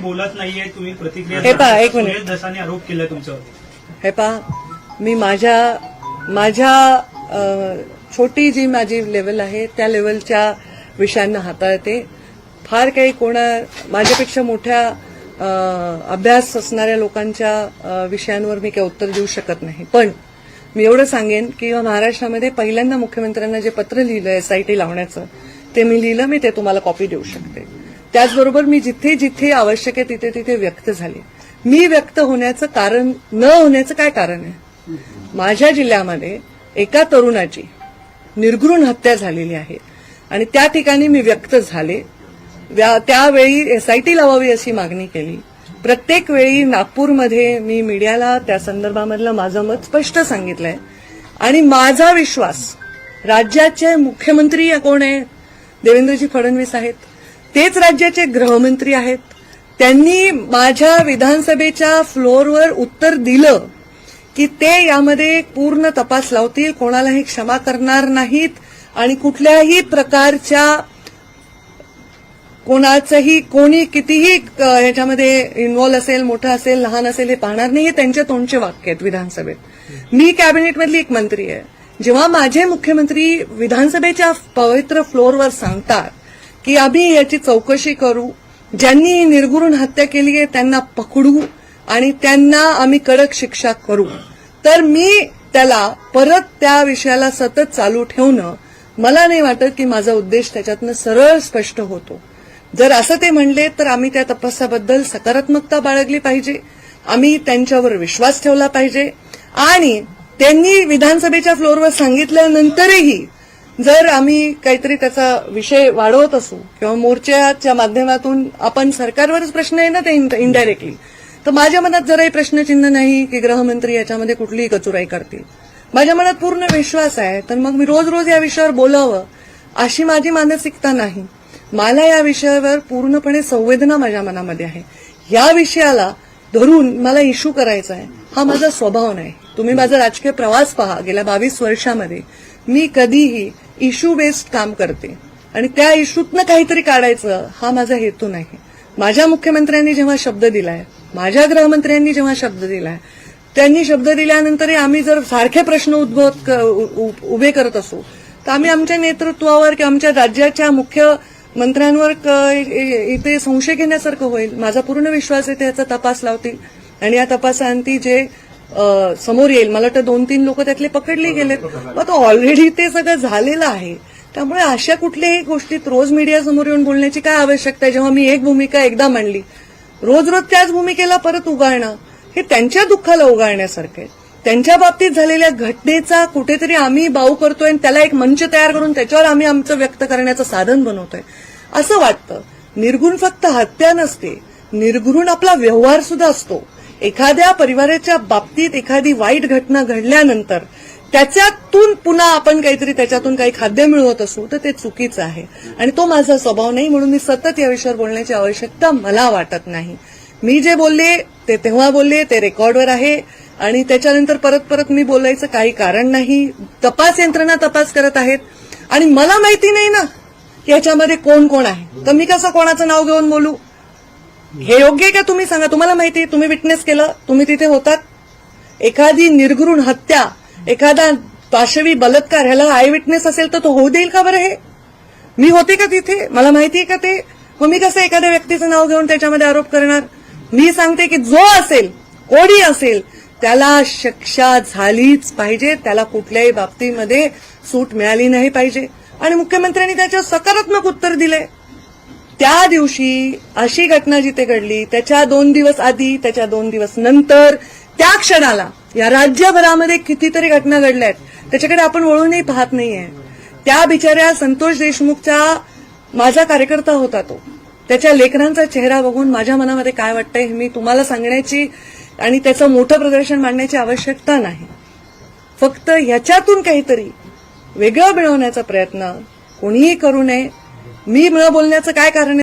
बोलत नाहीये तुम्ही प्रतिक्रिया हे पहा. एक मिनिट. सुरेश धसाने आरोप केला तुमच्यावर हे पहा मी माझ्या माझ्या अ, छोटी जी माझी लेवल आहे त्या लेवलच्या विषयांना हाताळते फार काही कोणा माझ्यापेक्षा मोठ्या अ, अभ्यास असणाऱ्या लोकांच्या अ, विषयांवर मी काही उत्तर देऊ शकत नाही पण मी एवढं सांगेन की महाराष्ट्रामध्ये पहिल्यांदा मुख्यमंत्र्यांना जे पत्र लिहिलं एसआयटी लावण्याचं ते मी लिहिलं मी ते तुम्हाला कॉपी देऊ शकते त्याचबरोबर मी जिथे जिथे आवश्यक आहे तिथे तिथे व्यक्त झाले. मी व्यक्त होण्याचं कारण न होण्याचं काय कारण आहे? माझ्या जिल्ह्यामध्ये एका तरुणाची निर्घृण हत्या झालेली आहे. आणि त्या ठिकाणी मी व्यक्त झाले. व्या- त्यावेळी एसआयटी लावावी अशी मागणी केली. प्रत्येक वेळी नागपूरमध्ये मी मीडियाला त्या संदर्भामधलं माझं मत स्पष्ट सांगितलंय. आणि माझा विश्वास राज्याचे मुख्यमंत्री कोण आहे? देवेंद्रजी फडणवीस आहेत. तेच राज्याचे गृहमंत्री आहेत. त्यांनी माझ्या विधानसभेच्या फ्लोअरवर उत्तर दिलं की ते यामध्ये पूर्ण तपास लावतील कोणालाही क्षमा करणार नाहीत आणि कुठल्याही प्रकारच्या कोणाचंही कोणी कितीही याच्यामध्ये इन्व्हॉल्व्ह असेल मोठं असेल लहान असेल हे पाहणार नाही हे त्यांच्या तोंडचे वाक्य आहेत विधानसभेत. मी कॅबिनेटमधली एक मंत्री आहे. जेव्हा माझे मुख्यमंत्री विधानसभेच्या पवित्र फ्लोअरवर सांगतात की आम्ही याची चौकशी करू. ज्यांनी ही हत्या केली आहे त्यांना पकडू आणि त्यांना आम्ही कडक शिक्षा करू. तर मी त्याला परत त्या विषयाला सतत चालू ठेवणं मला नाही वाटत की माझा उद्देश त्याच्यातनं सरळ स्पष्ट होतो. जर असं ते म्हणले तर आम्ही त्या तपासाबद्दल सकारात्मकता बाळगली पाहिजे. आम्ही त्यांच्यावर विश्वास ठेवला पाहिजे. आणि त्यांनी विधानसभेच्या फ्लोअरवर सांगितल्यानंतरही जर आम्ही काहीतरी त्याचा विषय वाढवत असू किंवा मोर्चाच्या माध्यमातून आपण सरकारवरच प्रश्न आहे ना ते इनडायरेक्टली तर माझ्या मनात जराही प्रश्नचिन्ह नाही की गृहमंत्री याच्यामध्ये कुठलीही कचुराई करतील. माझ्या मनात पूर्ण विश्वास आहे तर मग मी रोज रोज या विषयावर बोलावं अशी माझी मानसिकता नाही. मला या विषयावर पूर्णपणे संवेदना माझ्या मनामध्ये आहे. या विषयाला धरून मला इश्यू करायचा आहे हा माझा स्वभाव नाही. तुम्ही माझा राजकीय प्रवास पहा गेल्या बावीस वर्षामध्ये. मी कधीही इश्यू बेस्ड काम करते. आणि त्या इश्यूतनं काहीतरी काढायचं हा माझा हेतू नाही. माझ्या मुख्यमंत्र्यांनी जेव्हा शब्द दिलाय माझ्या गृहमंत्र्यांनी जेव्हा शब्द दिलाय त्यांनी शब्द दिल्यानंतरही आम्ही जर सारखे प्रश्न उद्भवत क- उ- उ- उभे करत असू तर आम्ही आमच्या नेतृत्वावर किंवा आमच्या राज्याच्या मुख्य मंत्र्यांवर क- इथे संशय घेण्यासारखं होईल. माझा पूर्ण विश्वास आहे त्याचा तपास लावतील. आणि या तपासांती जे समोर येईल. मला वाटतं दोन तीन लोक त्यातले पकडले गेलेत. मग तो ऑलरेडी ते सगळं झालेलं आहे. त्यामुळे अशा कुठल्याही गोष्टीत रोज मीडिया समोर येऊन बोलण्याची काय आवश्यकता आहे? जेव्हा मी एक भूमिका एकदा मांडली रोज रोज त्याच भूमिकेला परत उगाळणं हे त्यांच्या दुःखाला उगाळण्यासारखं आहे. त्यांच्या बाबतीत झालेल्या घटनेचा कुठेतरी आम्ही बाऊ करतोय आणि त्याला एक मंच तयार करून त्याच्यावर आम्ही आमचं व्यक्त करण्याचं साधन बनवतोय. असं वाटतं. निर्गुण फक्त हत्या नसते. निर्घृण आपला व्यवहार सुद्धा असतो. एखाद्या परिवाराच्या बाबतीत एखादी वाईट घटना घडल्यानंतर त्याच्यातून पुन्हा आपण काहीतरी त्याच्यातून काही खाद्य मिळवत असू तर ते चुकीचं आहे. आणि तो माझा स्वभाव नाही म्हणून मी सतत या विषयावर बोलण्याची आवश्यकता मला वाटत नाही. मी जे बोलले ते तेव्हा बोलले ते रेकॉर्डवर आहे. आणि त्याच्यानंतर परत परत मी बोलायचं काही कारण नाही. तपास यंत्रणा तपास करत आहेत. आणि मला माहिती नाही ना की याच्यामध्ये कोण कोण आहे. तर मी कसं कोणाचं नाव घेऊन बोलू? हे योग्य आहे का तुम्ही सांगा? तुम्हाला माहिती आहे तुम्ही विटनेस केलं तुम्ही तिथे होतात? एखादी निर्घृण हत्या एखादा पाशवी बलात्कार ह्याला आय विटनेस असेल तर तो होऊ देईल का बरं हे? मी होते का तिथे? मला माहिती आहे का ते? मग मी कसं एखाद्या व्यक्तीचं नाव घेऊन त्याच्यामध्ये आरोप करणार? मी सांगते की जो असेल कोणी असेल त्याला शिक्षा झालीच पाहिजे. त्याला कुठल्याही बाबतीमध्ये सूट मिळाली नाही पाहिजे. आणि मुख्यमंत्र्यांनी त्याच्यावर सकारात्मक उत्तर दिलंय. त्या दिवशी अशी घटना जिथे घडली त्याच्या दोन दिवस आधी त्याच्या दोन दिवस नंतर त्या क्षणाला या राज्यभरामध्ये कितीतरी घटना घडल्या आहेत त्याच्याकडे आपण वळूनही पाहत नाहीये. त्या बिचाऱ्या संतोष देशमुखचा माझा कार्यकर्ता होता तो. त्याच्या लेखनांचा चेहरा बघून माझ्या मनामध्ये काय वाटतंय हे मी तुम्हाला सांगण्याची आणि त्याचं मोठं प्रदर्शन मांडण्याची आवश्यकता नाही. फक्त ह्याच्यातून काहीतरी वेगळं मिळवण्याचा प्रयत्न कोणीही करू नये मी न बोलण्याचं काय कारण आहे?